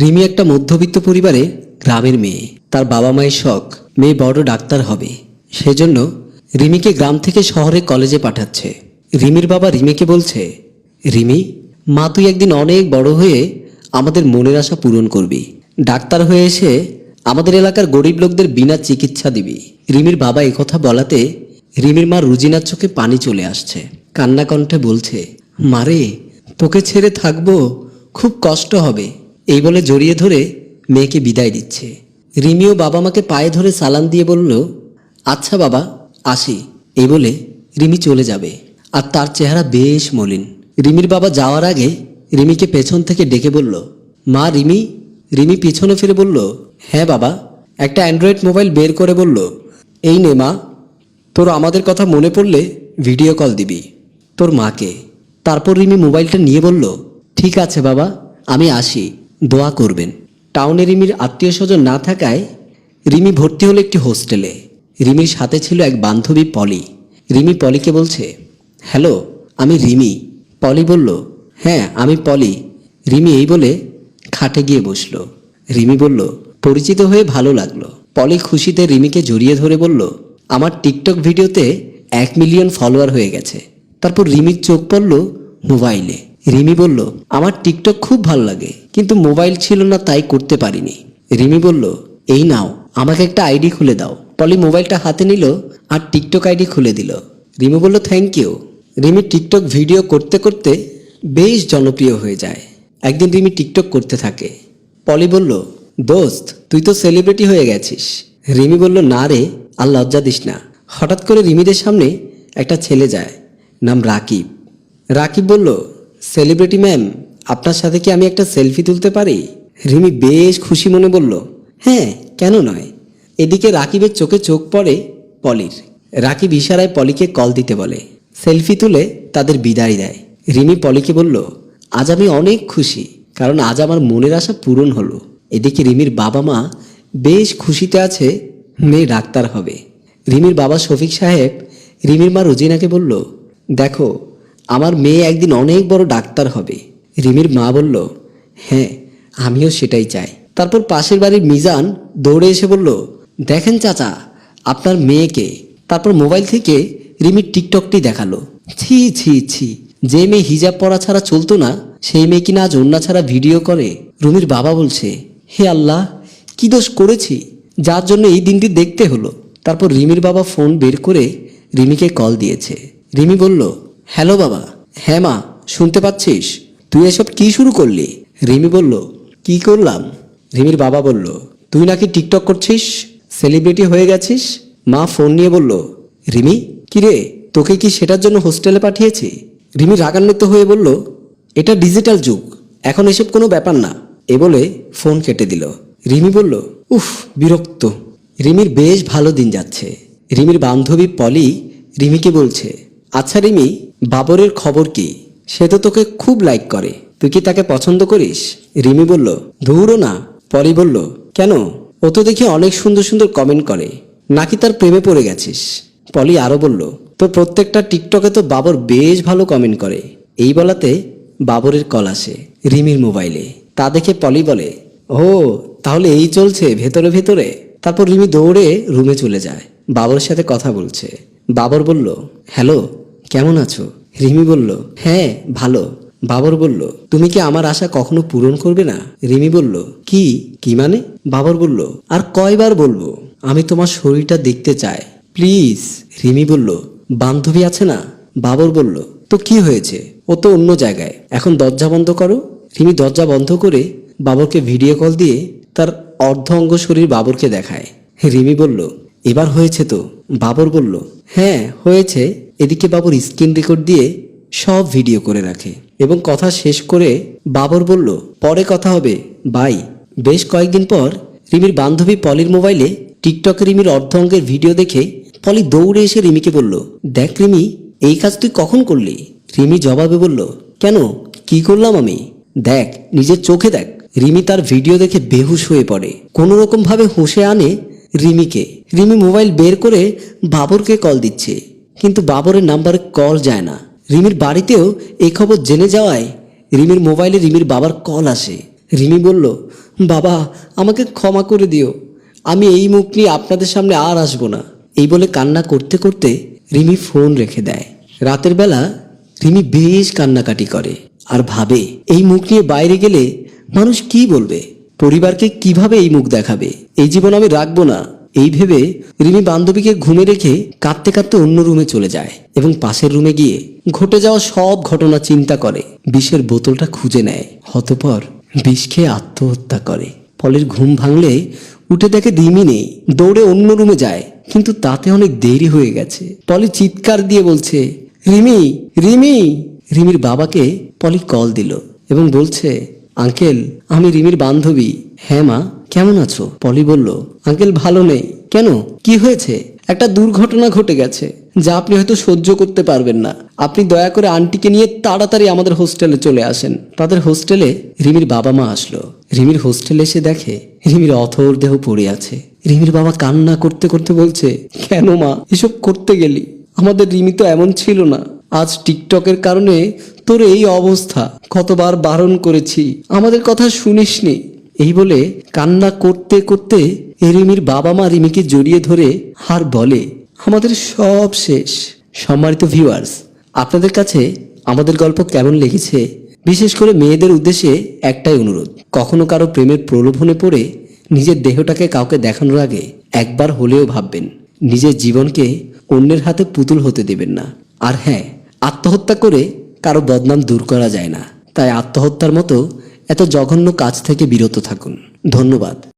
রিমি একটা মধ্যবিত্ত পরিবারে গ্রামের মেয়ে। তার বাবা মায়ের শখ, মেয়ে বড় ডাক্তার হবে। সেজন্য রিমিকে গ্রাম থেকে শহরে কলেজে পাঠাচ্ছে। রিমির বাবা রিমিকে বলছে, রিমি, মা তুই একদিন অনেক বড় হয়ে আমাদের মনের আশা পূরণ করবি। ডাক্তার হয়ে এসে আমাদের এলাকার গরিব লোকদের বিনা চিকিৎসা দিবি। রিমির বাবা একথা বলাতে রিমির মা রুজিনার চোখে পানি চলে আসছে। কান্না কণ্ঠে বলছে মারে তোকে ছেড়ে থাকব, খুব কষ্ট হবে। এই বলে জড়িয়ে ধরে মেয়েকে বিদায় দিচ্ছে। রিমিও বাবা মাকে পায়ে ধরে সালাম দিয়ে বলল আচ্ছা বাবা, আসি। এই বলে রিমি চলে যাবে। আর তার চেহারা বেশ মলিন। রিমির বাবা যাওয়ার আগে রিমিকে পেছন থেকে ডেকে বলল, মা রিমি? রিমি পিছনে ফিরে বলল হ্যাঁ বাবা। একটা অ্যান্ড্রয়েড মোবাইল বের করে বলল, এই নে মা, তোর আমাদের কথা মনে পড়লে ভিডিও কল দিবি। তোর মাকে। তারপর রিমি মোবাইলটা নিয়ে বলল, ঠিক আছে বাবা, আমি আসি। দোয়া করবেন। টাউনে রিমির আত্মীয় স্বজন না থাকায় রিমি ভর্তি হলো একটি হোস্টেলে। রিমির সাথে ছিল এক বান্ধবী পলি। রিমি পলিকে বলছে, হ্যালো, আমি রিমি। পলি বলল হ্যাঁ আমি পলি। রিমি এই বলে খাটে গিয়ে বসল। রিমি বলল, পরিচিত হয়ে ভালো লাগল। পলি খুশিতে রিমিকে জড়িয়ে ধরে বলল, আমার টিকটক ভিডিওতে এক মিলিয়ন ফলোয়ার হয়ে গেছে। তারপর রিমির চোখ পড়ল মোবাইলে। রিমি বলল, আমার টিকটক খুব ভালো লাগে, কিন্তু মোবাইল ছিল না, তাই করতে পারিনি। রিমি বলল, এই নাও, আমাকে একটা আইডি খুলে দাও। পলি মোবাইলটা হাতে নিল আর টিকটক আইডি খুলে দিল। রিমি বলল, thank you. Rimi TikTok video করতে করতে বেশ জনপ্রিয় হয়ে যায়। একদিন রিমি টিকটক করতে থাকে। পলি বলল, দোস্ত, তুই তো সেলিব্রিটি হয়ে গেছিস। রিমি বলল, না রে, আর লজ্জা দিস না। হঠাৎ করে রিমিদের সামনে একটা ছেলে যায়, নাম রাকিব। রাকিব বলল সেলিব্রিটি ম্যাম আপনার সাথে কি আমি একটা সেলফি তুলতে পারি? রিমি বেশ খুশি মনে বলল হ্যাঁ কেন নয়? এদিকে রাকিবের চোখে চোখ পড়ে পলির। রাকিব ইশারায় পলিকে কল দিতে বলে। সেলফি তুলে তাদের বিদায় দেয়। রিমি পলিকে বলল, আজ আমি অনেক খুশি, কারণ আজ আমার মনের আশা পূরণ হলো। এদিকে রিমির বাবা মা বেশ খুশিতে আছে, মেয়ে ডাক্তার হবে। রিমির বাবা শফিক সাহেব, রিমির মা রোজিনাকে বলল, দেখো আমার মেয়ে একদিন অনেক বড় ডাক্তার হবে। রিমির মা বলল হ্যাঁ আমিও সেটাই চাই। তারপর পাশের বাড়ির মিজান দৌড়ে এসে বলল, দেখেন চাচা, আপনার মেয়েকে। তারপর মোবাইল থেকে রিমির টিকটকটি দেখাল। ছি ছি ছি, যে মেয়ে হিজাব পরা ছাড়া চলতো না, সেই মেয়ে কিনা আজ অন্যা ছাড়া ভিডিও করে। রুমির বাবা বলছে, হে আল্লাহ, কি দোষ করেছি? যার জন্য এই দিনটি দেখতে হলো। তারপর রিমির বাবা ফোন বের করে রিমিকে কল দিয়েছে। রিমি বলল হ্যালো বাবা। হ্যাঁ মা, শুনতে পাচ্ছিস? তুই এসব কি শুরু করলি? রিমি বলল, কি করলাম? রিমির বাবা বলল, তুই নাকি টিকটক করছিস? সেলিব্রিটি হয়ে গেছিস? মা ফোন নিয়ে বলল, রিমি কিরে তোকে কি সেটার জন্য হোস্টেলে পাঠিয়েছি? রিমি রাগান্বিত হয়ে বলল, এটা ডিজিটাল যুগ। এখন এসব কোনো ব্যাপার না। এ বলে ফোন কেটে দিল। রিমি বলল, উফ, বিরক্ত। রিমির বেশ ভালো দিন যাচ্ছে। রিমির বান্ধবী পলি রিমিকে বলছে আচ্ছা রিমি, বাবরের খবর কি? সে তো তোকে খুব লাইক করে। তুই কি তাকে পছন্দ করিস? রিমি বলল, ধুরো না। পলি বলল, কেন? ও তো দেখি অনেক সুন্দর সুন্দর কমেন্ট করে। নাকি তার প্রেমে পড়ে গেছিস? পলি আরও বলল তোর প্রত্যেকটা টিকটকে তো বাবর বেশ ভালো কমেন্ট করে। এই বলাতে বাবরের কল আসে রিমির মোবাইলে তা দেখে পলি বলে, ও, তাহলে এই চলছে ভেতরে ভেতরে? তারপর রিমি দৌড়ে রুমে চলে যায়। বাবরের সাথে কথা বলছে। বাবর বলল, হ্যালো কেমন আছো? রিমি বলল হ্যাঁ ভালো। বাবর বলল, তুমি কি আমার আশা কখনো পূরণ করবে না? রিমি বলল, কি? কি মানে? বাবর বলল, আর কয়বার বলব? আমি তোমার শরীরটা দেখতে চাই। প্লিজ। রিমি বলল, বান্ধবী আছে না? বাবর বলল, তো কি হয়েছে? ও তো অন্য জায়গায়। এখন দরজা বন্ধ করো। রিমি দরজা বন্ধ করে বাবরকে ভিডিও কল দিয়ে তার অর্ধ অঙ্গ শরীর বাবরকে দেখায়। রিমি বলল, এবার হয়েছে তো? বাবর বলল হ্যাঁ হয়েছে। এদিকে বাবুর স্ক্রিন রেকর্ড দিয়ে সব ভিডিও করে রাখে এবং কথা শেষ করে বাবর বলল, পরে কথা হবে, বাই। বেশ কয়েকদিন পর রিমির বান্ধবী পলির মোবাইলে টিকটকে রিমির অর্ধ অঙ্গের ভিডিও দেখে পলি দৌড়ে এসে রিমিকে বলল, দেখ রিমি, এই কাজ তুই কখন করলি? রিমি জবাবে বলল, কেন? কি করলাম আমি? দেখ, নিজের চোখে দেখ, রিমি তার ভিডিও দেখে বেহুশ হয়ে পড়ে। কোনো রকম ভাবে হুঁশে আনে রিমিকে। রিমি মোবাইল বের করে বাবরকে কল দিচ্ছে। কিন্তু বাবরের নাম্বারে কল যায় না। রিমির বাড়িতেও এই খবর জেনে যাওয়ায় রিমির মোবাইলে রিমির বাবার কল আসে। রিমি বলল, বাবা, আমাকে ক্ষমা করে দিও। আমি এই মুখ নিয়ে আপনাদের সামনে আর আসব না। এই বলে কান্না করতে করতে রিমি ফোন রেখে দেয়। রাতের বেলা রিমি বেশ কান্নাকাটি করে আর ভাবে, এই মুখ নিয়ে বাইরে গেলে মানুষ কি বলবে? পরিবারকে কীভাবে এই মুখ দেখাবে? এই জীবন আমি রাখব না। এই ভেবে রিমি বান্ধবীকে ঘুমে রেখে কাঁদতে কাঁদতে অন্য রুমে চলে যায় এবং পাশের রুমে গিয়ে ঘটে যাওয়া সব ঘটনা চিন্তা করে। বিষের বোতলটা খুঁজে নেয়। হতপর বিষ খেয়ে আত্মহত্যা করে। ফলের ঘুম ভাঙলে উঠে দেখে রিমি নেই। দৌড়ে অন্য রুমে যায়, কিন্তু তাতে অনেক দেরি হয়ে গেছে। পলি চিৎকার দিয়ে বলছে, রিমি রিমি! রিমির বাবাকে পলি কল দিল এবং বলছে, আঙ্কেল, আমি রিমির বান্ধবী। হ্যাঁ মা, কেমন আছো? পলি বলল, আঙ্কেল ভালো নেই। কেন? কি হয়েছে? একটা দুর্ঘটনা ঘটে গেছে, যা আপনি হয়তো সহ্য করতে পারবেন না। আপনি দয়া করে আন্টিকে নিয়ে তাড়াতাড়ি আমাদের হোস্টেলে চলে আসেন। তাদের হোস্টেলে রিমির বাবা মা আসলো। রিমির হোস্টেলে এসে দেখে, রিমির অথর দেহ পড়ে আছে। রিমির বাবা কান্না করতে করতে বলছে, কেন মা, এসব করতে গেলি? আমাদের রিমি তো এমন ছিল না। আজ টিকটকের কারণে তোর এই অবস্থা। কতবার বারণ করেছি। আমাদের কথা শুনিসনি। এই বলে কান্না করতে করতে রিমির বাবা মা রিমিকে জড়িয়ে ধরে আর বলে, আমাদের সব শেষ। সম্মানিত ভিউয়ার্স আপনাদের কাছে আমাদের গল্প কেমন লেগেছে? বিশেষ করে মেয়েদের উদ্দেশ্যে একটাই অনুরোধ, কখনো কারও প্রেমের প্রলোভনে পড়ে নিজের দেহটাকে কাউকে দেখানোর আগে একবার হলেও ভাববেন, নিজের জীবনকে অন্যের হাতে পুতুল হতে দেবেন না। আর হ্যাঁ আত্মহত্যা করে কারও বদনাম দূর করা যায় না। তাই আত্মহত্যার মতো এত জঘন্য কাজ থেকে বিরত থাকুন। ধন্যবাদ।